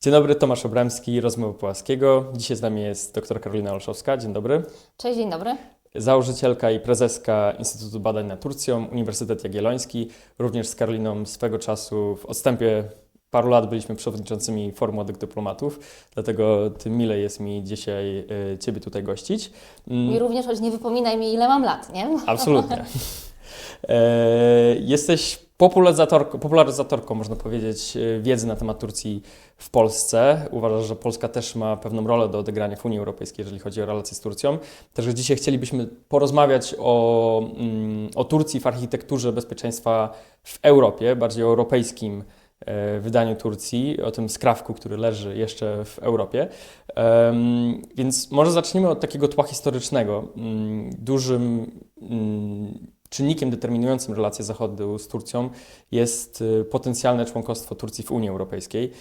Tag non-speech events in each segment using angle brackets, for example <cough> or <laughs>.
Dzień dobry, Tomasz Obramski, Rozmowy Płaskiego. Dzisiaj z nami jest dr Karolina Olszowska. Dzień dobry. Cześć, dzień dobry. Założycielka i prezeska Instytutu Badań nad Turcją, Uniwersytet Jagielloński. Również z Karoliną swego czasu w odstępie paru lat byliśmy przewodniczącymi Forum Młodych Dyplomatów, dlatego tym mile jest mi dzisiaj y, Ciebie tutaj gościć. Mm. I również, choć nie wypominaj mi, ile mam lat, nie? Absolutnie. <laughs> E, jesteś popularyzatorką, popularyzatorką, można powiedzieć, e, wiedzy na temat Turcji w Polsce. Uważasz, że Polska też ma pewną rolę do odegrania w Unii Europejskiej, jeżeli chodzi o relacje z Turcją. Także dzisiaj chcielibyśmy porozmawiać o, mm, o Turcji w architekturze bezpieczeństwa w Europie, bardziej o europejskim e, wydaniu Turcji, o tym skrawku, który leży jeszcze w Europie. Więc może zacznijmy od takiego tła historycznego. Mm, dużym mm, czynnikiem determinującym relacje Zachodu z Turcją jest y, potencjalne członkostwo Turcji w Unii Europejskiej.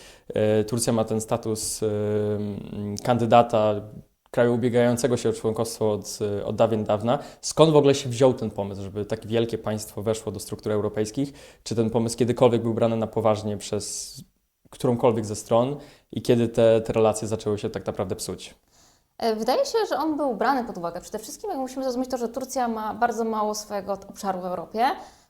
Y, Turcja ma ten status y, mm, kandydata kraju ubiegającego się o członkostwo od, od dawien dawna. Skąd w ogóle się wziął ten pomysł, żeby tak wielkie państwo weszło do struktur europejskich? Czy ten pomysł kiedykolwiek był brany na poważnie przez którąkolwiek ze stron i kiedy te, te relacje zaczęły się tak naprawdę psuć? E, wydaje się, że on był brany pod uwagę. Przede wszystkim jak musimy zrozumieć to, że Turcja ma bardzo mało swojego obszaru w Europie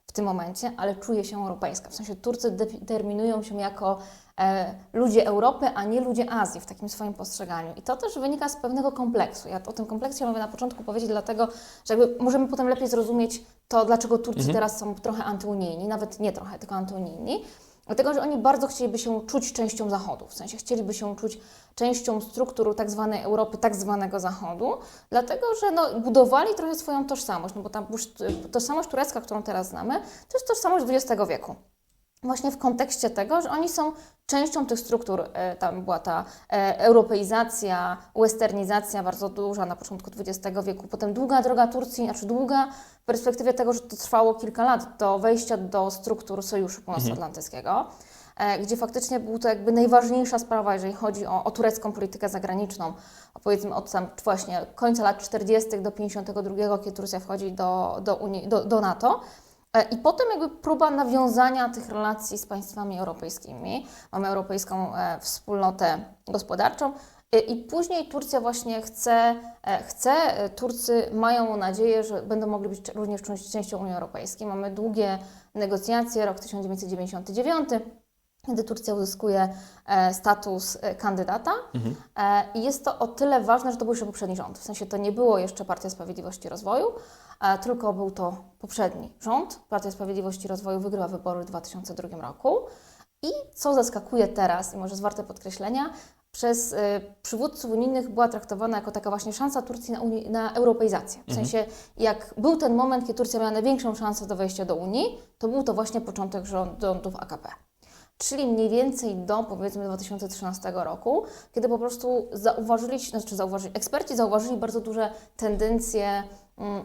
w tym momencie, ale czuje się europejska. W sensie Turcy determinują się jako e, ludzie Europy, a nie ludzie Azji w takim swoim postrzeganiu. I to też wynika z pewnego kompleksu. Ja o tym kompleksie mogę na początku powiedzieć, dlatego że jakby możemy potem lepiej zrozumieć to, dlaczego Turcy mhm. teraz są trochę antyunijni, nawet nie trochę, tylko antyunijni. Dlatego, że oni bardzo chcieliby się czuć częścią Zachodu, w sensie chcieliby się czuć częścią struktur tak zwanej Europy, tak zwanego Zachodu, dlatego, że no, budowali trochę swoją tożsamość, no bo ta tożsamość turecka, którą teraz znamy, to jest tożsamość XX wieku właśnie w kontekście tego, że oni są częścią tych struktur. E, tam była ta e, europeizacja, westernizacja bardzo duża na początku XX wieku, potem długa droga Turcji, znaczy długa w perspektywie tego, że to trwało kilka lat do wejścia do struktur Sojuszu Północnoatlantyckiego. Mhm. Gdzie faktycznie był to jakby najważniejsza sprawa, jeżeli chodzi o, o turecką politykę zagraniczną, powiedzmy od tam właśnie końca lat 40. do 52, kiedy Turcja wchodzi do, do, Unii, do, do NATO. E, I potem jakby próba nawiązania tych relacji z państwami europejskimi. Mamy europejską e, wspólnotę gospodarczą. E, I później Turcja właśnie chce, chce, Turcy mają nadzieję, że będą mogli być również częścią Unii Europejskiej. Mamy długie negocjacje, rok 1999, kiedy Turcja uzyskuje status kandydata. Mhm. I jest to o tyle ważne, że to był jeszcze poprzedni rząd. W sensie to nie było jeszcze Partia Sprawiedliwości i Rozwoju, tylko był to poprzedni rząd. Partia Sprawiedliwości i Rozwoju wygrywa wybory w 2002 roku. I co zaskakuje teraz, i może jest warte podkreślenia, przez y, przywódców unijnych była traktowana jako taka właśnie szansa Turcji na, Unii, na europeizację. W mhm. sensie, jak był ten moment, kiedy Turcja miała największą szansę do wejścia do Unii, to był to właśnie początek rządów AKP. Czyli mniej więcej do powiedzmy 2013 roku, kiedy po prostu zauważyli, znaczy zauważyli, eksperci zauważyli bardzo duże tendencje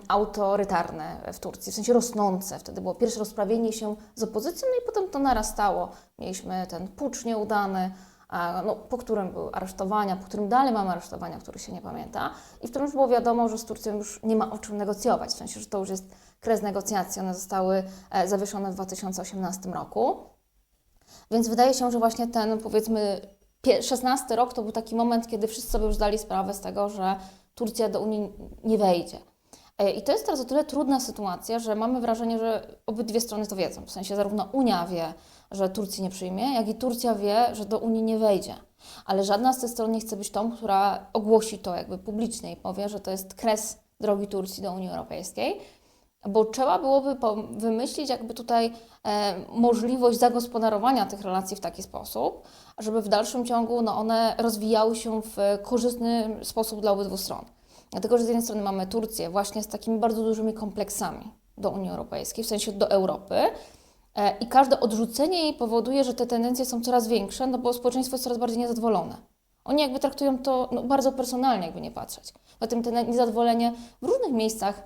autorytarne w Turcji, w sensie rosnące. Wtedy było pierwsze rozprawienie się z opozycją, no i potem to narastało. Mieliśmy ten pucz nieudany, no, po którym były aresztowania, po którym dalej mamy aresztowania, których się nie pamięta i w którym już było wiadomo, że z Turcją już nie ma o czym negocjować, w sensie, że to już jest kres negocjacji. One zostały e, zawieszone w 2018 roku. Więc wydaje się, że właśnie ten, powiedzmy, 16 rok to był taki moment, kiedy wszyscy sobie już zdali sprawę z tego, że Turcja do Unii nie wejdzie. E, I to jest teraz o tyle trudna sytuacja, że mamy wrażenie, że obydwie strony to wiedzą. W sensie zarówno Unia wie, że Turcji nie przyjmie, jak i Turcja wie, że do Unii nie wejdzie. Ale żadna z tych stron nie chce być tą, która ogłosi to jakby publicznie i powie, że to jest kres drogi Turcji do Unii Europejskiej, bo trzeba byłoby wymyślić jakby tutaj e, możliwość zagospodarowania tych relacji w taki sposób, żeby w dalszym ciągu no, one rozwijały się w korzystny sposób dla obydwu stron. Dlatego, że z jednej strony mamy Turcję właśnie z takimi bardzo dużymi kompleksami do Unii Europejskiej, w sensie do Europy, e, i każde odrzucenie jej powoduje, że te tendencje są coraz większe, no bo społeczeństwo jest coraz bardziej niezadowolone. Oni jakby traktują to no, bardzo personalnie, jakby nie patrzeć. Zatem te niezadowolenie w różnych miejscach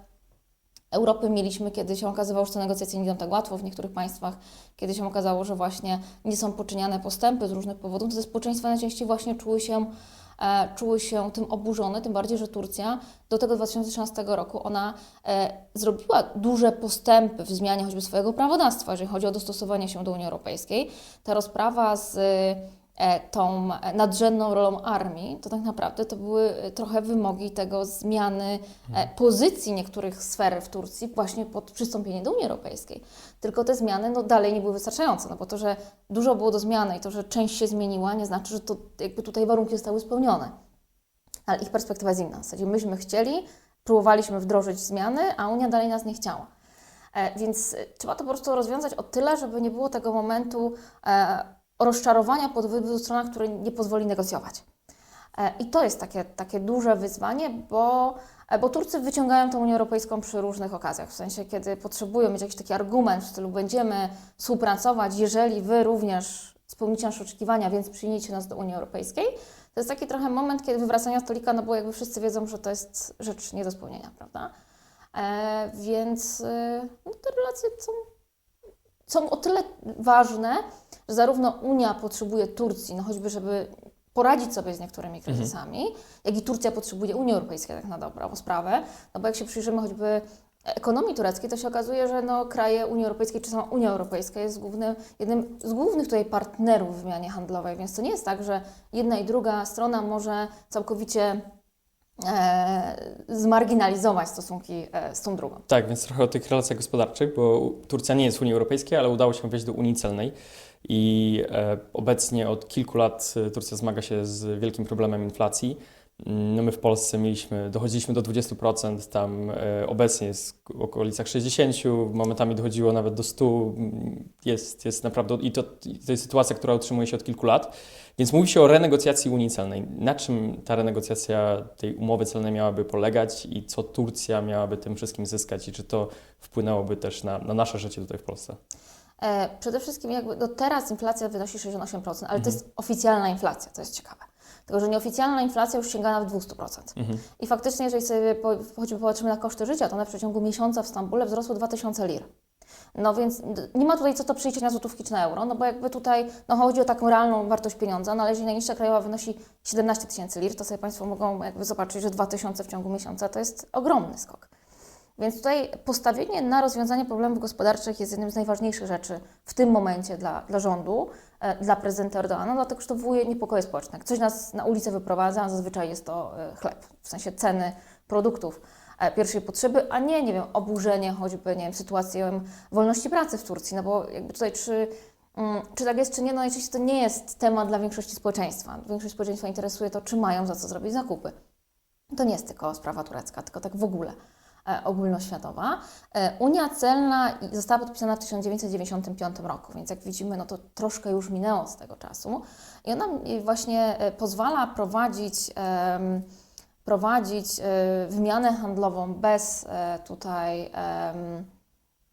Europy mieliśmy, kiedy się okazywało, że te negocjacje nie idą tak łatwo w niektórych państwach, kiedy się okazało, że właśnie nie są poczyniane postępy z różnych powodów, to te społeczeństwa najczęściej właśnie czuły się czuły się tym oburzone, tym bardziej, że Turcja do tego 2013 roku ona e, zrobiła duże postępy w zmianie choćby swojego prawodawstwa, jeżeli chodzi o dostosowanie się do Unii Europejskiej. Ta rozprawa z e, tą e, nadrzędną rolą armii, to tak naprawdę to były e, trochę wymogi tego zmiany e, pozycji niektórych sfer w Turcji właśnie pod przystąpienie do Unii Europejskiej. Tylko te zmiany no, dalej nie były wystarczające, no bo to, że dużo było do zmiany i to, że część się zmieniła, nie znaczy, że to jakby tutaj warunki zostały spełnione. Ale ich perspektywa jest inna. W zasadzie myśmy chcieli, próbowaliśmy wdrożyć zmiany, a Unia dalej nas nie chciała. Więc trzeba to po prostu rozwiązać o tyle, żeby nie było tego momentu rozczarowania po obydwu stronach, które nie pozwoli negocjować. E, I to jest takie, takie duże wyzwanie, bo, e, bo Turcy wyciągają tę Unię Europejską przy różnych okazjach. W sensie, kiedy potrzebują mieć jakiś taki argument w stylu będziemy współpracować, jeżeli Wy również spełnicie nasze oczekiwania, więc przyjmijcie nas do Unii Europejskiej. To jest taki trochę moment, kiedy wywracania stolika, no bo jakby wszyscy wiedzą, że to jest rzecz nie do spełnienia, prawda? E, więc e, no, te relacje są, są o tyle ważne, że zarówno Unia potrzebuje Turcji, no choćby żeby poradzić sobie z niektórymi kryzysami, jak i Turcja potrzebuje Unii Europejskiej tak na dobrą sprawę, no bo jak się przyjrzymy choćby ekonomii tureckiej, to się okazuje, że no, kraje Unii Europejskiej, czy sama Unia Europejska jest głównym, jednym z głównych tutaj partnerów w wymianie handlowej, więc to nie jest tak, że jedna i druga strona może całkowicie zmarginalizować stosunki e, z tą drugą. Tak, więc trochę o tych relacjach gospodarczych, bo Turcja nie jest w Unii Europejskiej, ale udało się wejść do Unii Celnej i e, obecnie od kilku lat e, Turcja zmaga się z wielkim problemem inflacji. Mm, No my w Polsce mieliśmy, dochodziliśmy do 20%, tam e, obecnie jest w okolicach 60%, momentami dochodziło nawet do 100%. Mm, Jest, jest naprawdę, i to, i to jest sytuacja, która utrzymuje się od kilku lat. Więc mówi się o renegocjacji Unii Celnej. Na czym ta renegocjacja tej umowy celnej miałaby polegać i co Turcja miałaby tym wszystkim zyskać i czy to wpłynęłoby też na, na nasze życie tutaj w Polsce? E, przede wszystkim jakby do teraz inflacja wynosi 68%, ale Mhm. to jest oficjalna inflacja, to jest ciekawe. Tylko, że nieoficjalna inflacja już sięga nawet 200%. Mhm. I faktycznie, jeżeli sobie choćby popatrzymy na koszty życia, to one w przeciągu miesiąca w Stambule wzrosły 2000 lir. No więc nie ma tutaj co to przejść na złotówki czy na euro, no bo jakby tutaj no chodzi o taką realną wartość pieniądza, no ale jeżeli najniższa krajowa wynosi 17 tysięcy lir, to sobie Państwo mogą jakby zobaczyć, że 2000 w ciągu miesiąca to jest ogromny skok. Więc tutaj postawienie na rozwiązanie problemów gospodarczych jest jednym z najważniejszych rzeczy w tym momencie dla, dla rządu, e, dla prezydenta Erdoana, dlatego że to wywołuje niepokoje społeczne. Jak Coś nas na ulicę wyprowadza, a zazwyczaj jest to e, chleb, w sensie ceny produktów e, pierwszej potrzeby, a nie, nie wiem, oburzenie choćby, nie wiem, sytuacją wolności pracy w Turcji, no bo jakby tutaj czy, mm, czy tak jest, czy nie, no najczęściej to nie jest temat dla większości społeczeństwa. Większość społeczeństwa interesuje to, czy mają za co zrobić zakupy. To nie jest tylko sprawa turecka, tylko tak w ogóle ogólnoświatowa. E, Unia celna została podpisana w 1995 roku, więc jak widzimy, no to troszkę już minęło z tego czasu. I ona e, właśnie e, pozwala prowadzić, prowadzić e, wymianę handlową bez e, tutaj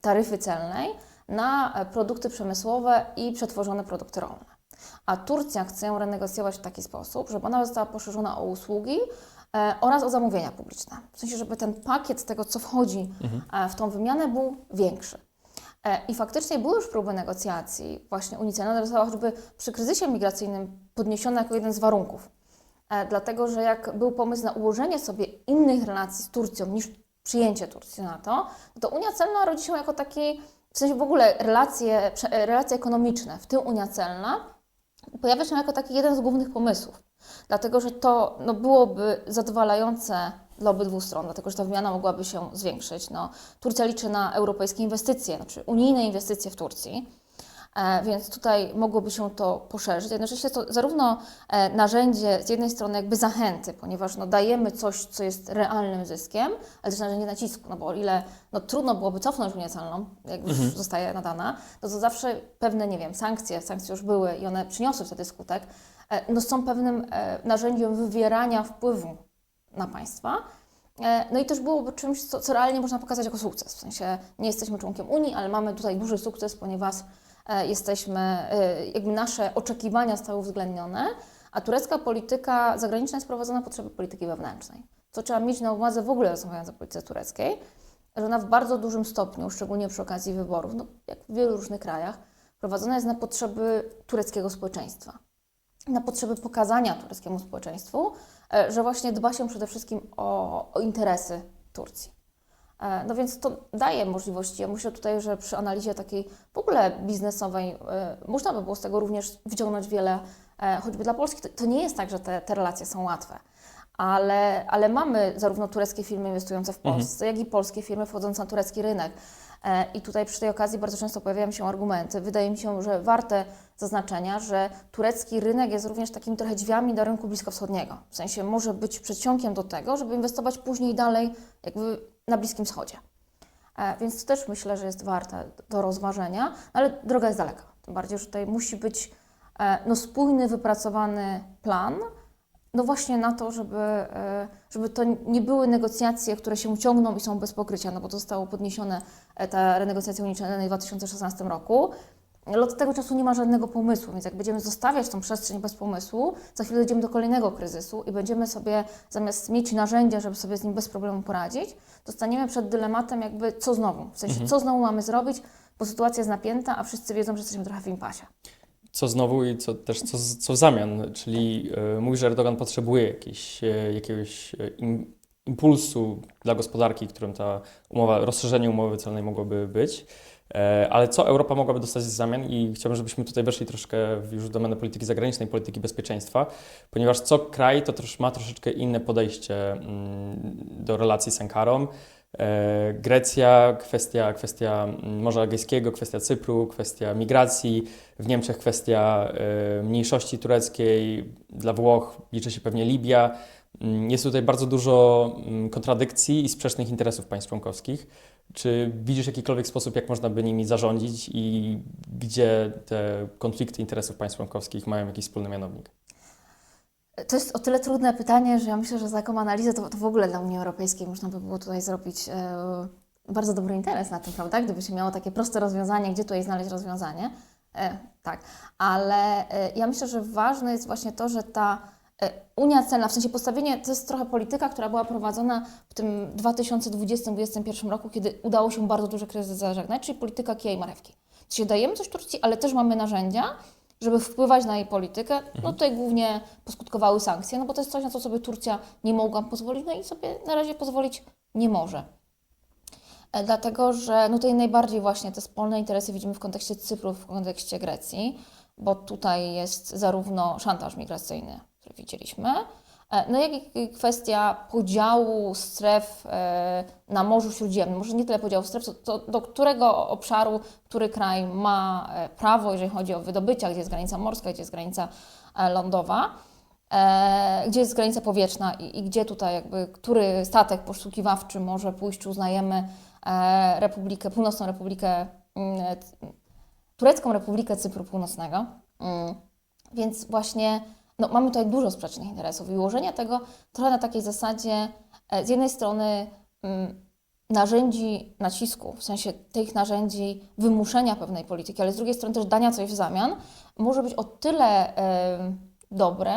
taryfy celnej na e, produkty przemysłowe i przetworzone produkty rolne. A Turcja chce ją renegocjować w taki sposób, żeby ona została poszerzona o usługi e, oraz o zamówienia publiczne. W sensie, żeby ten pakiet tego, co wchodzi e, w tą wymianę, był większy. E, I faktycznie były już próby negocjacji właśnie ona została choćby przy kryzysie migracyjnym podniesiona jako jeden z warunków. E, Dlatego, że jak był pomysł na ułożenie sobie innych relacji z Turcją niż przyjęcie Turcji na to, to Unia Celna rodzi się jako taki, w sensie w ogóle relacje, e, relacje ekonomiczne, w tym Unia Celna, pojawia się jako taki jeden z głównych pomysłów. Dlatego, że to no, byłoby zadowalające dla obydwu stron, dlatego że ta wymiana mogłaby się zwiększyć. No, Turcja liczy na europejskie inwestycje, znaczy unijne inwestycje w Turcji. E, Więc tutaj mogłoby się to poszerzyć. Jednocześnie to zarówno e, narzędzie z jednej strony jakby zachęty, ponieważ no, dajemy coś, co jest realnym zyskiem, ale też narzędzie nacisku, no bo o ile no, trudno byłoby cofnąć Unię Celną, jak już zostaje nadana, to to zawsze pewne, nie wiem, sankcje, sankcje już były i one przyniosły wtedy skutek, no, są pewnym e, narzędziem wywierania wpływu na państwa. E, No i też byłoby czymś, co, co realnie można pokazać jako sukces. W sensie nie jesteśmy członkiem Unii, ale mamy tutaj duży sukces, ponieważ e, jesteśmy, e, jakby nasze oczekiwania zostały uwzględnione, a turecka polityka zagraniczna jest prowadzona na potrzeby polityki wewnętrznej. Co trzeba mieć na uwadze w ogóle rozmawiając o polityce tureckiej, że ona w bardzo dużym stopniu, szczególnie przy okazji wyborów, no, jak w wielu różnych krajach, prowadzona jest na potrzeby tureckiego społeczeństwa na potrzeby pokazania tureckiemu społeczeństwu, e, że właśnie dba się przede wszystkim o, o interesy Turcji. E, No więc to daje możliwości. Ja myślę tutaj, że przy analizie takiej w ogóle biznesowej e, można by było z tego również wyciągnąć wiele choćby dla Polski, to, nie jest tak, że te, te relacje są łatwe. Ale, ale mamy zarówno tureckie firmy inwestujące w Polsce, jak i polskie firmy wchodzące na turecki rynek. E, I tutaj przy tej okazji bardzo często pojawiają się argumenty. Wydaje mi się, że warte zaznaczenia, że turecki rynek jest również takimi trochę drzwiami do rynku bliskowschodniego. W sensie może być przedsionkiem do tego, żeby inwestować później dalej jakby na Bliskim Wschodzie. E, Więc to też myślę, że jest warte do rozważenia, ale droga jest daleka. Tym bardziej, że tutaj musi być e, no, spójny, wypracowany plan, no właśnie na to, żeby, e, żeby to nie były negocjacje, które się ciągną i są bez pokrycia, no bo to zostało podniesione, e, ta renegocjacja uniczelnej w 2016 roku. Od tego czasu nie ma żadnego pomysłu, więc jak będziemy zostawiać tą przestrzeń bez pomysłu, za chwilę dojdziemy do kolejnego kryzysu i będziemy sobie, zamiast mieć narzędzia, żeby sobie z nim bez problemu poradzić, dostaniemy przed dylematem jakby co znowu, w sensie co znowu mamy zrobić, bo sytuacja jest napięta, a wszyscy wiedzą, że jesteśmy trochę w impasie. Co znowu i co też co, z- co w zamian, czyli e, mówi, że Erdogan potrzebuje jakiejś, e, jakiegoś e, im, impulsu dla gospodarki, którym ta umowa, rozszerzenie umowy celnej mogłoby być. Ale co Europa mogłaby dostać w zamian? I chciałbym, żebyśmy tutaj weszli troszkę w już domenę polityki zagranicznej, polityki bezpieczeństwa, ponieważ co kraj to też ma troszeczkę inne podejście mm, do relacji z Ankarą. E, Grecja, kwestia, kwestia mm, Morza Egejskiego, kwestia Cypru, kwestia migracji, w Niemczech kwestia e, mniejszości tureckiej, dla Włoch liczy się pewnie Libia. Mm, Jest tutaj bardzo dużo mm, kontradykcji i sprzecznych interesów państw członkowskich. Czy widzisz jakikolwiek sposób, jak można by nimi zarządzić i gdzie te konflikty interesów państw członkowskich mają jakiś wspólny mianownik? To jest o tyle trudne pytanie, że ja myślę, że za taką analizę to, to w ogóle dla Unii Europejskiej można by było tutaj zrobić e, bardzo dobry interes na tym, prawda? Gdyby się miało takie proste rozwiązanie, gdzie tutaj znaleźć rozwiązanie. E, tak, ale e, ja myślę, że ważne jest właśnie to, że ta e, Unia celna, w sensie postawienie, to jest trochę polityka, która była prowadzona w tym 2020-2021 roku, kiedy udało się bardzo duży kryzys zażegnać, czyli polityka kija i marewki. Czyli dajemy coś Turcji, ale też mamy narzędzia, żeby wpływać na jej politykę. No tutaj głównie poskutkowały sankcje, no bo to jest coś, na co sobie Turcja nie mogła pozwolić, no i sobie na razie pozwolić nie może. E, Dlatego, że no tutaj najbardziej właśnie te wspólne interesy widzimy w kontekście Cypru, w kontekście Grecji, bo tutaj jest zarówno szantaż migracyjny, który widzieliśmy, no jak i kwestia podziału stref e, na Morzu Śródziemnym. Może nie tyle podziału stref, to do którego obszaru, który kraj ma e, prawo, jeżeli chodzi o wydobycia, gdzie jest granica morska, gdzie jest granica e, lądowa e, gdzie jest granica powietrzna i, i gdzie tutaj jakby, który statek poszukiwawczy może pójść, uznajemy e, Republikę, Północną Republikę, mm, Turecką Republikę Cypru Północnego. Mm. Więc właśnie no, mamy tutaj dużo sprzecznych interesów i ułożenie tego trochę na takiej zasadzie e, z jednej strony mm, narzędzi nacisku, w sensie tych narzędzi wymuszenia pewnej polityki, ale z drugiej strony też dania coś w zamian, może być o tyle dobre,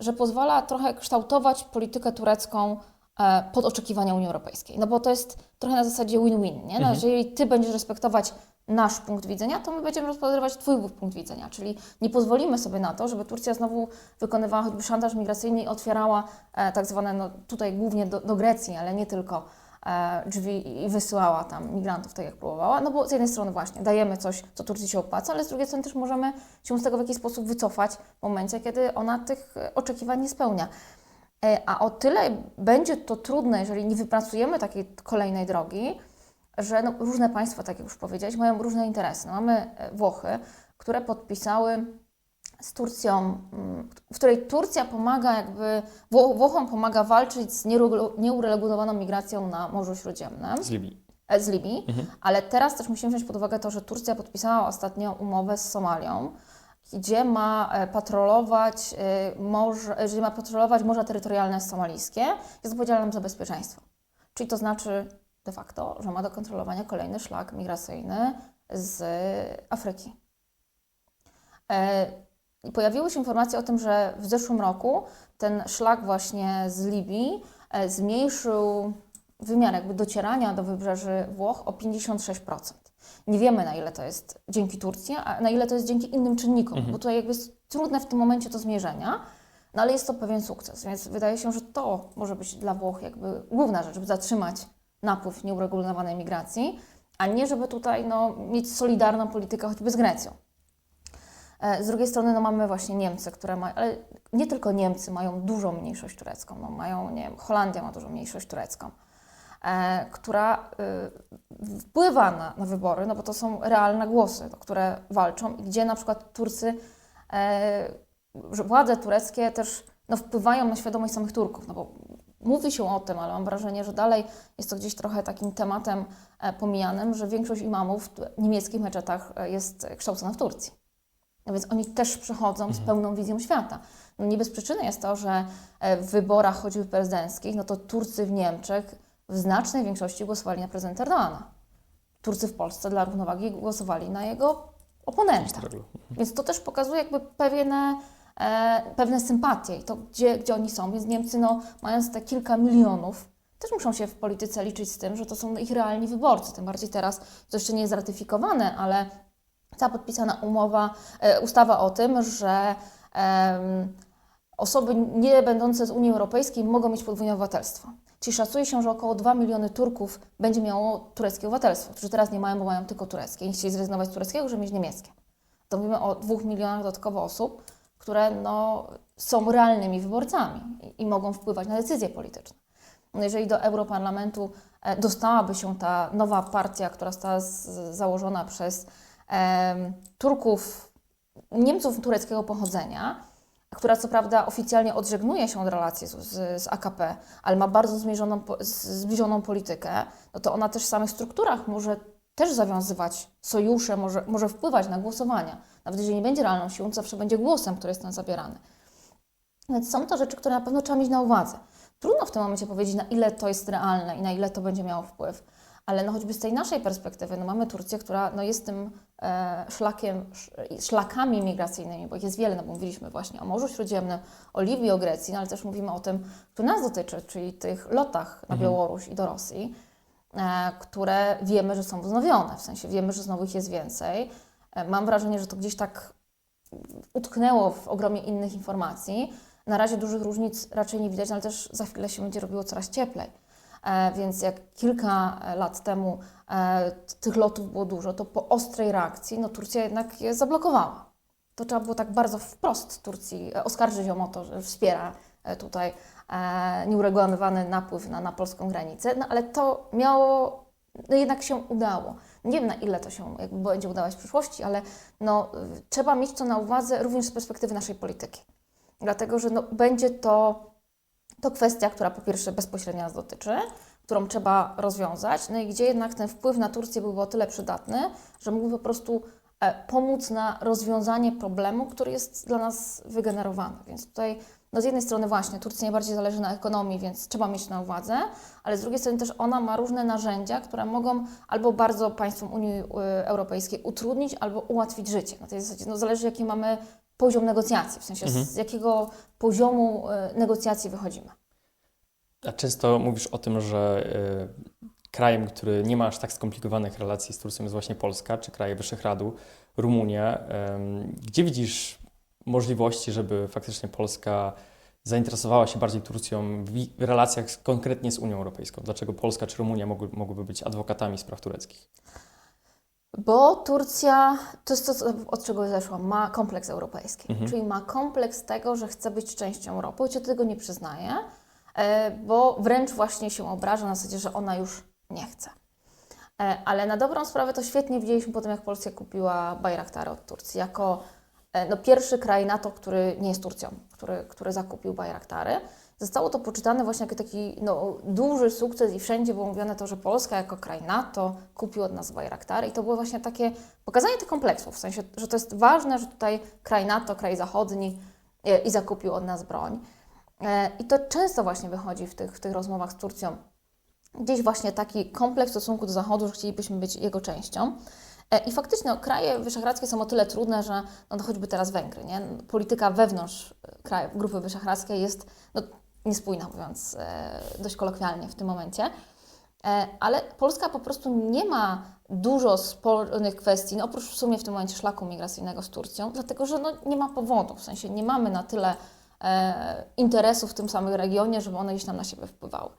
że pozwala trochę kształtować politykę turecką e, pod oczekiwania Unii Europejskiej. No bo to jest trochę na zasadzie win-win, nie? No, że jeżeli Ty będziesz respektować nasz punkt widzenia, to my będziemy rozpatrywać Twój punkt widzenia, czyli nie pozwolimy sobie na to, żeby Turcja znowu wykonywała choćby szantaż migracyjny i otwierała e, tak zwane, no tutaj głównie do, do Grecji, ale nie tylko, e, drzwi i wysyłała tam migrantów, tak jak próbowała. No bo z jednej strony właśnie dajemy coś, co Turcji się opłaca, ale z drugiej strony też możemy się z tego w jakiś sposób wycofać w momencie, kiedy ona tych e, oczekiwań nie spełnia. E, A o tyle będzie to trudne, jeżeli nie wypracujemy takiej kolejnej drogi, że no, różne państwa, tak jak już powiedziałeś, mają różne interesy. No, mamy e, Włochy, które podpisały z Turcją, mm, w której Turcja pomaga jakby, Wło- Włochom pomaga walczyć z nieuregulowaną migracją na Morzu Śródziemnym Z Libii. e, z Libii, ale teraz też musimy wziąć pod uwagę to, że Turcja podpisała ostatnio umowę z Somalią, gdzie ma e, patrolować morze, gdzie ma patrolować morza terytorialne somalijskie, jest odpowiedzialna za bezpieczeństwo. Czyli to znaczy de facto, że ma do kontrolowania kolejny szlak migracyjny z Afryki. E, Pojawiły się informacje o tym, że w zeszłym roku ten szlak właśnie z Libii e, zmniejszył wymiar jakby docierania do wybrzeży Włoch o 56%. Nie wiemy na ile to jest dzięki Turcji, a na ile to jest dzięki innym czynnikom, bo tutaj jakby jest trudne w tym momencie do zmierzenia, no ale jest to pewien sukces, więc wydaje się, że to może być dla Włoch jakby główna rzecz, żeby zatrzymać napływ nieuregulowanej migracji, a nie żeby tutaj no, mieć solidarną politykę choćby z Grecją. E, Z drugiej strony no, mamy właśnie Niemcy, które mają, ale nie tylko Niemcy mają dużą mniejszość turecką, no, mają, nie wiem, Holandia ma dużą mniejszość turecką, e, która y, wpływa na, na wybory, no bo to są realne głosy, no, które walczą i gdzie na przykład Turcy, e, władze tureckie też no, wpływają na świadomość samych Turków, no bo mówi się o tym, ale mam wrażenie, że dalej jest to gdzieś trochę takim tematem e, pomijanym, że większość imamów w niemieckich meczetach e, jest kształcona w Turcji. No więc oni też przychodzą z pełną wizją świata. No nie bez przyczyny jest to, że e, w wyborach choćby prezydenckich, no to Turcy w Niemczech w znacznej większości głosowali na prezydenta Erdoana. Turcy w Polsce dla równowagi głosowali na jego oponenta. Więc to też pokazuje jakby pewne, pewne sympatie i to, gdzie, gdzie oni są. Więc Niemcy, no, mając te kilka milionów, też muszą się w polityce liczyć z tym, że to są ich realni wyborcy. Tym bardziej teraz, to jeszcze nie jest ratyfikowane, ale została podpisana umowa, e, ustawa o tym, że em, osoby nie będące z Unii Europejskiej mogą mieć podwójne obywatelstwo. Czyli szacuje się, że około 2 miliony Turków będzie miało tureckie obywatelstwo, którzy teraz nie mają, bo mają tylko tureckie. I chcieli zrezygnować z tureckiego, żeby mieć niemieckie. To mówimy o 2 milionach dodatkowo osób, które no, są realnymi wyborcami i, i mogą wpływać na decyzje polityczne. No jeżeli do Europarlamentu e, dostałaby się ta nowa partia, która została z, założona przez em, Turków, Niemców tureckiego pochodzenia, która co prawda oficjalnie odżegnuje się od relacji z, z, z AKP, ale ma bardzo zmierzoną, po- z- zbliżoną politykę, no to ona też w samych strukturach może też zawiązywać sojusze, może, może wpływać na głosowania. Nawet jeżeli nie będzie realną siłą, zawsze będzie głosem, który jest tam zabierany. Więc są to rzeczy, które na pewno trzeba mieć na uwadze. Trudno w tym momencie powiedzieć, na ile to jest realne i na ile to będzie miało wpływ. Ale no choćby z tej naszej perspektywy, no mamy Turcję, która no jest tym e, szlakiem, sz, szlakami migracyjnymi, bo ich jest wiele, no bo mówiliśmy właśnie o Morzu Śródziemnym, o Libii, o Grecji, no ale też mówimy o tym, który nas dotyczy, czyli tych lotach na Białoruś i do Rosji, które wiemy, że są wznowione, w sensie wiemy, że znowu ich jest więcej. E, mam wrażenie, że to gdzieś tak utknęło w ogromie innych informacji. Na razie dużych różnic raczej nie widać, ale też za chwilę się będzie robiło coraz cieplej. E, więc jak kilka e, lat temu e, tych lotów było dużo, to po ostrej reakcji no, Turcja jednak je zablokowała. To trzeba było tak bardzo wprost Turcji e, oskarżyć ją o to, że wspiera e, tutaj e, nieuregulowany napływ na, na polską granicę, no ale to miało, no jednak się udało. Nie wiem na ile to się będzie udawać w przyszłości, ale no, trzeba mieć to na uwadze również z perspektywy naszej polityki. Dlatego, że no, będzie to, to kwestia, która po pierwsze bezpośrednio nas dotyczy, którą trzeba rozwiązać, no i gdzie jednak ten wpływ na Turcję byłby o tyle przydatny, że mógłby po prostu e, pomóc na rozwiązanie problemu, który jest dla nas wygenerowany. Więc tutaj no z jednej strony właśnie Turcji najbardziej zależy na ekonomii, więc trzeba mieć na uwadze, ale z drugiej strony też ona ma różne narzędzia, które mogą albo bardzo państwom Unii y, Europejskiej utrudnić, albo ułatwić życie. Na tej zasadzie no zależy jaki mamy poziom negocjacji, w sensie z jakiego poziomu y, negocjacji wychodzimy. A często mówisz o tym, że y, krajem, który nie ma aż tak skomplikowanych relacji z Turcją jest właśnie Polska, czy kraje Wyszehradu, Rumunia. Gdzie widzisz możliwości, żeby faktycznie Polska zainteresowała się bardziej Turcją w relacjach z, konkretnie z Unią Europejską? Dlaczego Polska czy Rumunia mogły, mogłyby być adwokatami spraw tureckich? Bo Turcja, to jest to, od czego zeszłam, ma kompleks europejski. Mhm. Czyli ma kompleks tego, że chce być częścią Europy, choć tego nie przyznaje, bo wręcz właśnie się obraża na zasadzie, że ona już nie chce. E, Ale na dobrą sprawę to świetnie widzieliśmy po tym, jak Polska kupiła Bayraktary od Turcji, jako no, pierwszy kraj NATO, który nie jest Turcją, który, który zakupił Bayraktary. Zostało to poczytane właśnie jako taki no, duży sukces i wszędzie było mówione to, że Polska jako kraj NATO kupił od nas Bayraktary i to było właśnie takie pokazanie tych kompleksów, w sensie, że to jest ważne, że tutaj kraj NATO, kraj zachodni e, i zakupił od nas broń. E, I to często właśnie wychodzi w tych, w tych rozmowach z Turcją. Gdzieś właśnie taki kompleks w stosunku do Zachodu, że chcielibyśmy być jego częścią. E, I faktycznie no, kraje wyszehradzkie są o tyle trudne, że no, choćby teraz Węgry, nie? polityka wewnątrz e, Grupy Wyszehradzkiej jest no, niespójna, mówiąc e, dość kolokwialnie w tym momencie. E, Ale Polska po prostu nie ma dużo spornych kwestii, no oprócz w sumie w tym momencie szlaku migracyjnego z Turcją, dlatego że no nie ma powodów, w sensie nie mamy na tyle e, interesów w tym samym regionie, żeby one gdzieś tam na siebie wpływały.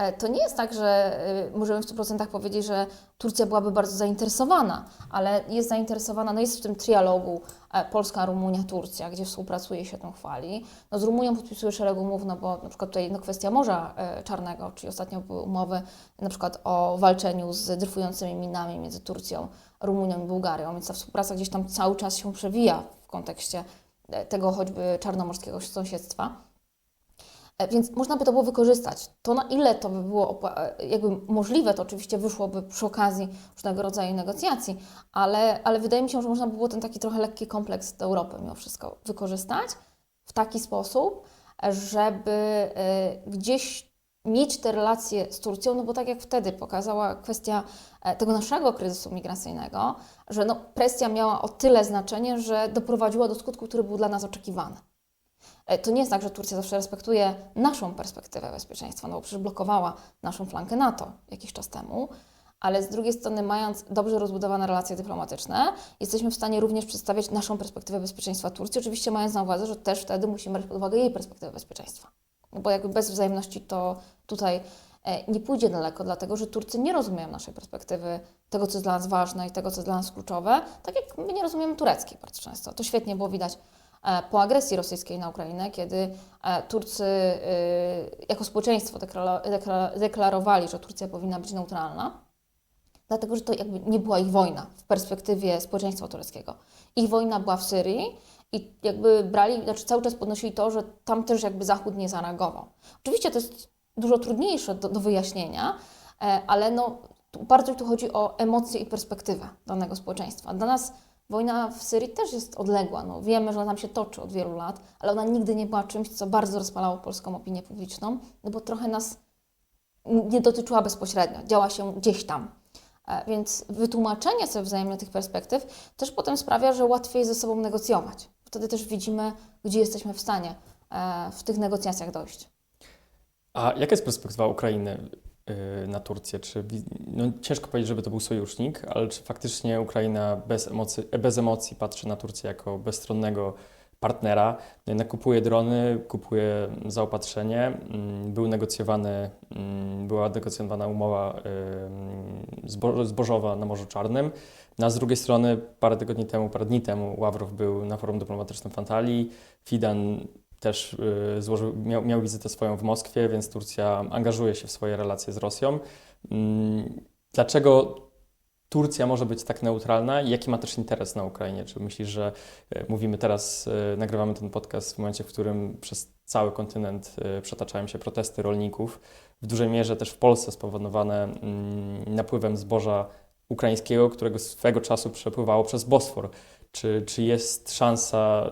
E, To nie jest tak, że y, możemy w 100% powiedzieć, że Turcja byłaby bardzo zainteresowana, ale jest zainteresowana, no jest w tym trialogu e, Polska, Rumunia, Turcja, gdzie współpracuje się tą chwali. No z Rumunią podpisuje szereg umów, no bo na przykład tutaj no kwestia Morza e, Czarnego, czyli ostatnio były umowy na przykład o walczeniu z dryfującymi minami między Turcją, Rumunią i Bułgarią, więc ta współpraca gdzieś tam cały czas się przewija w kontekście e, tego choćby czarnomorskiego sąsiedztwa. E, Więc można by to było wykorzystać. To na ile to by było e, jakby możliwe, to oczywiście wyszłoby przy okazji różnego rodzaju negocjacji, ale, ale wydaje mi się, że można by było ten taki trochę lekki kompleks do Europy mimo wszystko wykorzystać w taki sposób, żeby e, gdzieś mieć te relacje z Turcją, no bo tak jak wtedy pokazała kwestia tego naszego kryzysu migracyjnego, że no, presja miała o tyle znaczenie, że doprowadziła do skutku, który był dla nas oczekiwany. E, To nie jest tak, że Turcja zawsze respektuje naszą perspektywę bezpieczeństwa, no bo przecież blokowała naszą flankę NATO jakiś czas temu, ale z drugiej strony, mając dobrze rozbudowane relacje dyplomatyczne, jesteśmy w stanie również przedstawiać naszą perspektywę bezpieczeństwa Turcji, oczywiście mając na uwadze, że też wtedy musimy brać pod uwagę jej perspektywę bezpieczeństwa. No bo jakby bez wzajemności to tutaj e, nie pójdzie daleko, dlatego że Turcy nie rozumieją naszej perspektywy, tego, co jest dla nas ważne i tego, co jest dla nas kluczowe, tak jak my nie rozumiemy tureckiej bardzo często. To świetnie było widać po agresji rosyjskiej na Ukrainę, kiedy e, Turcy e, jako społeczeństwo deklarowali, że Turcja powinna być neutralna, dlatego że to jakby nie była ich wojna w perspektywie społeczeństwa tureckiego. Ich wojna była w Syrii i jakby brali, znaczy cały czas podnosili to, że tam też jakby Zachód nie zareagował. Oczywiście to jest dużo trudniejsze do, do wyjaśnienia, e, ale no, tu bardziej tu chodzi o emocje i perspektywę danego społeczeństwa. Dla nas wojna w Syrii też jest odległa. No, wiemy, że ona tam się toczy od wielu lat, ale ona nigdy nie była czymś, co bardzo rozpalało polską opinię publiczną, no bo trochę nas nie dotyczyła bezpośrednio, działa się gdzieś tam. E, Więc wytłumaczenie sobie wzajemnie tych perspektyw też potem sprawia, że łatwiej ze sobą negocjować. Wtedy też widzimy, gdzie jesteśmy w stanie e, w tych negocjacjach dojść. A jaka jest perspektywa Ukrainy na Turcję? Czy, no, ciężko powiedzieć, żeby to był sojusznik, ale czy faktycznie Ukraina bez emocji, bez emocji patrzy na Turcję jako bezstronnego partnera? No, kupuje drony, kupuje zaopatrzenie. Mm, Był negocjowany, mm, była negocjowana umowa y, zbo- zbożowa na Morzu Czarnym. No, a z drugiej strony parę tygodni temu, parę dni temu Ławrow był na forum dyplomatycznym w Antalii. Fidan też y, złożył, miał, miał wizytę swoją w Moskwie, więc Turcja angażuje się w swoje relacje z Rosją. Mm, Dlaczego Turcja może być tak neutralna i jaki ma też interes na Ukrainie? Czy myślisz, że y, mówimy teraz, y, nagrywamy ten podcast w momencie, w którym przez cały kontynent przetaczają się protesty rolników, w dużej mierze też w Polsce spowodowane mm, napływem zboża ukraińskiego, którego swego czasu przepływało przez Bosfor. Czy, czy jest szansa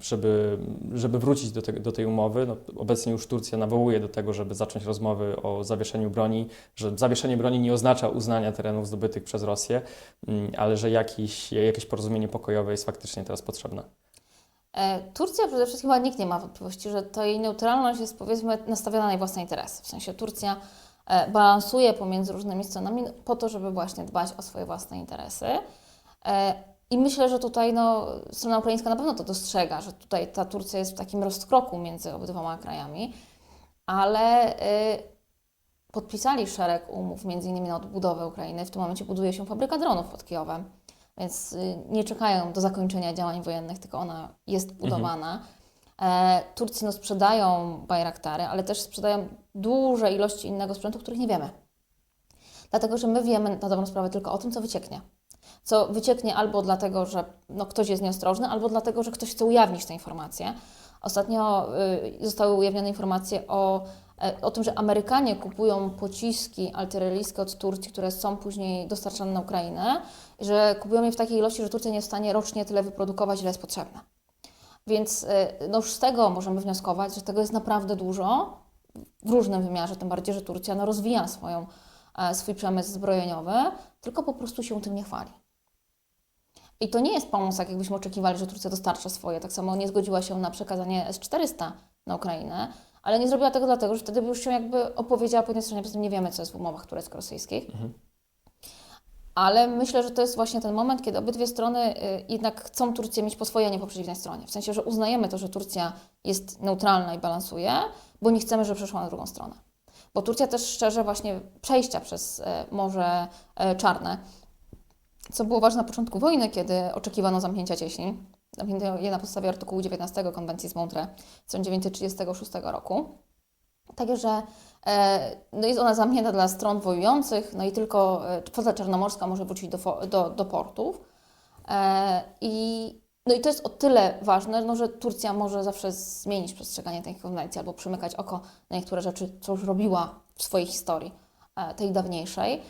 żeby, żeby wrócić do, te, do tej umowy. No, obecnie już Turcja nawołuje do tego, żeby zacząć rozmowy o zawieszeniu broni, że zawieszenie broni nie oznacza uznania terenów zdobytych przez Rosję, mm, ale że jakiś, jakieś porozumienie pokojowe jest faktycznie teraz potrzebne. E, Turcja przede wszystkim chyba nikt nie ma wątpliwości, że to jej neutralność jest powiedzmy nastawiona na własne interesy. W sensie Turcja e, balansuje pomiędzy różnymi stronami po to, żeby właśnie dbać o swoje własne interesy. I myślę, że tutaj no, strona ukraińska na pewno to dostrzega, że tutaj ta Turcja jest w takim rozkroku między obydwoma krajami, ale e, podpisali szereg umów, między innymi na odbudowę Ukrainy. W tym momencie buduje się fabryka dronów pod Kijowem, więc y, nie czekają do zakończenia działań wojennych, tylko ona jest budowana. E, Turcy no, sprzedają Bayraktary, ale też sprzedają duże ilości innego sprzętu, których nie wiemy. Dlatego, że my wiemy na dobrą sprawę tylko o tym, co wycieknie. Co wycieknie albo dlatego, że no, ktoś jest nieostrożny, albo dlatego, że ktoś chce ujawnić te informacje. Ostatnio y, zostały ujawnione informacje o, e, o tym, że Amerykanie kupują pociski artyleryjskie od Turcji, które są później dostarczane na Ukrainę, że kupują je w takiej ilości, że Turcja nie jest w stanie rocznie tyle wyprodukować, ile jest potrzebne. Więc y, no już z tego możemy wnioskować, że tego jest naprawdę dużo w różnym wymiarze, tym bardziej, że Turcja no, rozwija swoją, e, swój przemysł zbrojeniowy, tylko po prostu się tym nie chwali. I to nie jest pomoc, tak jakbyśmy oczekiwali, że Turcja dostarcza swoje. Tak samo nie zgodziła się na przekazanie S-400 na Ukrainę, ale nie zrobiła tego dlatego, że wtedy by już się jakby opowiedziała po jednej stronie, poza tym nie wiemy, co jest w umowach turecko-rosyjskich. Ale myślę, że to jest właśnie ten moment, kiedy obydwie strony y, jednak chcą Turcję mieć po swojej, a nie po przeciwnej stronie. W sensie, że uznajemy to, że Turcja jest neutralna i balansuje, bo nie chcemy, żeby przeszła na drugą stronę. bo Turcja też szczerze właśnie przejścia przez e, Morze e, Czarne, co było ważne na początku wojny, kiedy oczekiwano zamknięcia cieśni. Zamknięto je na podstawie artykułu 19 konwencji z Montreux z 1936 roku. Także e, no jest ona zamknięta dla stron wojujących, no i tylko e, flota czarnomorska może wrócić do, do, do portów. E, I, no i to jest o tyle ważne, no, że Turcja może zawsze zmienić przestrzeganie tej konwencji albo przymykać oko na niektóre rzeczy, co już robiła w swojej historii, e, tej dawniejszej.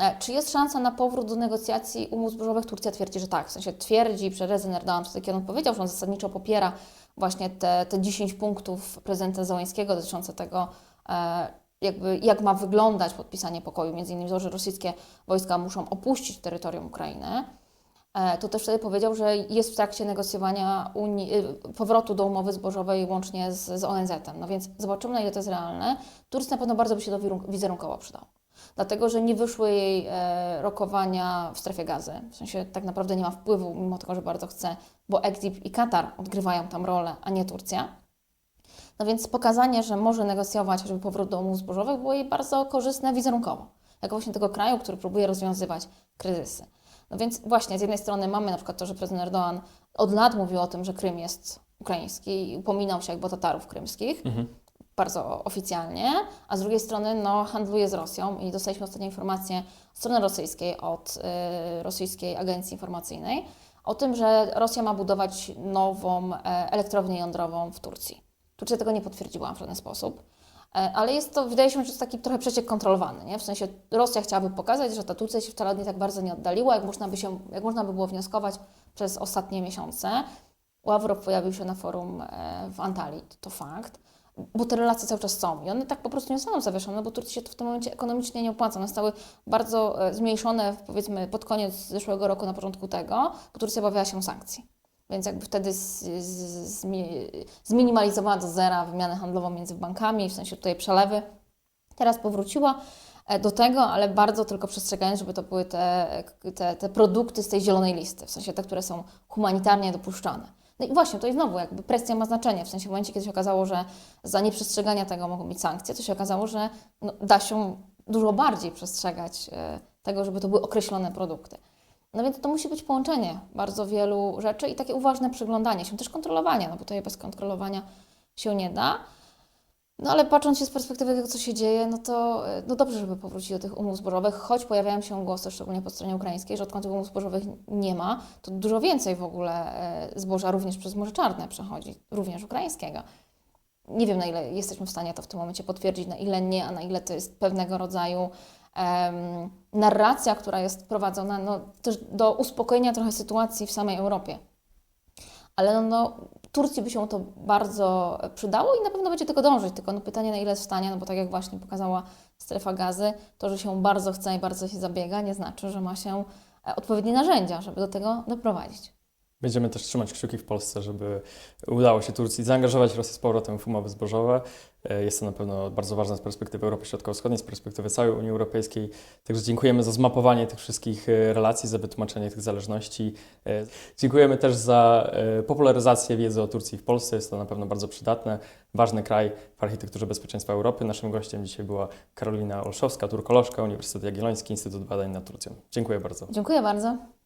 E, Czy jest szansa na powrót do negocjacji umów zbożowych? Turcja twierdzi, że tak. W sensie twierdzi, przez Erdogan wtedy, kiedy on powiedział, że on zasadniczo popiera właśnie te, te 10 punktów prezydenta Załańskiego dotyczące tego, e, jakby jak ma wyglądać podpisanie pokoju, między innymi to, że rosyjskie wojska muszą opuścić terytorium Ukrainy. E, To też wtedy powiedział, że jest w trakcie negocjowania Unii, powrotu do umowy zbożowej łącznie z, z ONZ-em. No więc zobaczymy, na ile to jest realne. Turcji na pewno bardzo by się to wizerunkowo przydało. Dlatego, że nie wyszły jej e, rokowania w strefie gazy. W sensie tak naprawdę nie ma wpływu, mimo tego, że bardzo chce, bo Egipt i Katar odgrywają tam rolę, a nie Turcja. No więc pokazanie, że może negocjować choćby powrót do umów zbożowych było jej bardzo korzystne wizerunkowo. Jako właśnie tego kraju, który próbuje rozwiązywać kryzysy. No więc właśnie z jednej strony mamy na przykład to, że prezydent Erdoğan od lat mówił o tym, że Krym jest ukraiński i upominał się jakby o Tatarów krymskich, bardzo oficjalnie, a z drugiej strony no, handluje z Rosją i dostaliśmy ostatnie informacje od strony rosyjskiej od y, rosyjskiej agencji informacyjnej o tym, że Rosja ma budować nową e, elektrownię jądrową w Turcji. Turcja tego nie potwierdziła w żaden sposób. E, Ale jest to, wydaje się, że jest taki trochę przeciek kontrolowany, nie? W sensie Rosja chciałaby pokazać, że ta Turcja się wcale od niej tak bardzo nie oddaliła, jak można by, się, jak można by było wnioskować przez ostatnie miesiące. Ławrow pojawił się na forum e, w Antalii, to fakt, bo te relacje cały czas są i one tak po prostu nie zostaną zawieszone, bo Turcji się to w tym momencie ekonomicznie nie opłaca. One stały bardzo e, zmniejszone, powiedzmy, pod koniec zeszłego roku, na początku tego, bo Turcja obawiała się sankcji. Więc jakby wtedy zminimalizowała do zera wymianę handlową między bankami, w sensie tutaj przelewy. Teraz powróciła e, do tego, ale bardzo tylko przestrzegając, żeby to były te, te, te produkty z tej zielonej listy, w sensie te, które są humanitarnie dopuszczane. No i właśnie, i znowu jakby presja ma znaczenie, w sensie w momencie, kiedy się okazało, że za nieprzestrzeganie tego mogą mieć sankcje, to się okazało, że no, da się dużo bardziej przestrzegać e, tego, żeby to były określone produkty. No więc to musi być połączenie bardzo wielu rzeczy i takie uważne przyglądanie się, też kontrolowanie, no bo tutaj bez kontrolowania się nie da. No ale patrząc się z perspektywy tego, co się dzieje, no to e, no dobrze, żeby powrócić do tych umów zbożowych, choć pojawiają się głosy, szczególnie po stronie ukraińskiej, że odkąd tych umów zbożowych nie ma, to dużo więcej w ogóle e, zboża również przez Morze Czarne przechodzi, również ukraińskiego. Nie wiem, na ile jesteśmy w stanie to w tym momencie potwierdzić, na ile nie, a na ile to jest pewnego rodzaju em, narracja, która jest prowadzona no, też do uspokojenia trochę sytuacji w samej Europie. Ale no, no, Turcji by się to bardzo przydało i na pewno będzie tego dążyć. Tylko no, pytanie, na ile jest w stanie, no bo tak jak właśnie pokazała strefa gazy, to, że się bardzo chce i bardzo się zabiega, nie znaczy, że ma się e, odpowiednie narzędzia, żeby do tego doprowadzić. Będziemy też trzymać kciuki w Polsce, żeby udało się Turcji zaangażować Rosję z powrotem w umowy zbożowe. E, Jest to na pewno bardzo ważne z perspektywy Europy Środkowo-Wschodniej, z perspektywy całej Unii Europejskiej. Także dziękujemy za zmapowanie tych wszystkich e, relacji, za wytłumaczenie tych zależności. E, Dziękujemy też za popularyzację wiedzy o Turcji w Polsce. Jest to na pewno bardzo przydatne. Ważny kraj w architekturze bezpieczeństwa Europy. Naszym gościem dzisiaj była Karolina Olszowska, turkolożka, Uniwersytet Jagielloński, Instytut Badań nad Turcją. Dziękuję bardzo. Dziękuję bardzo.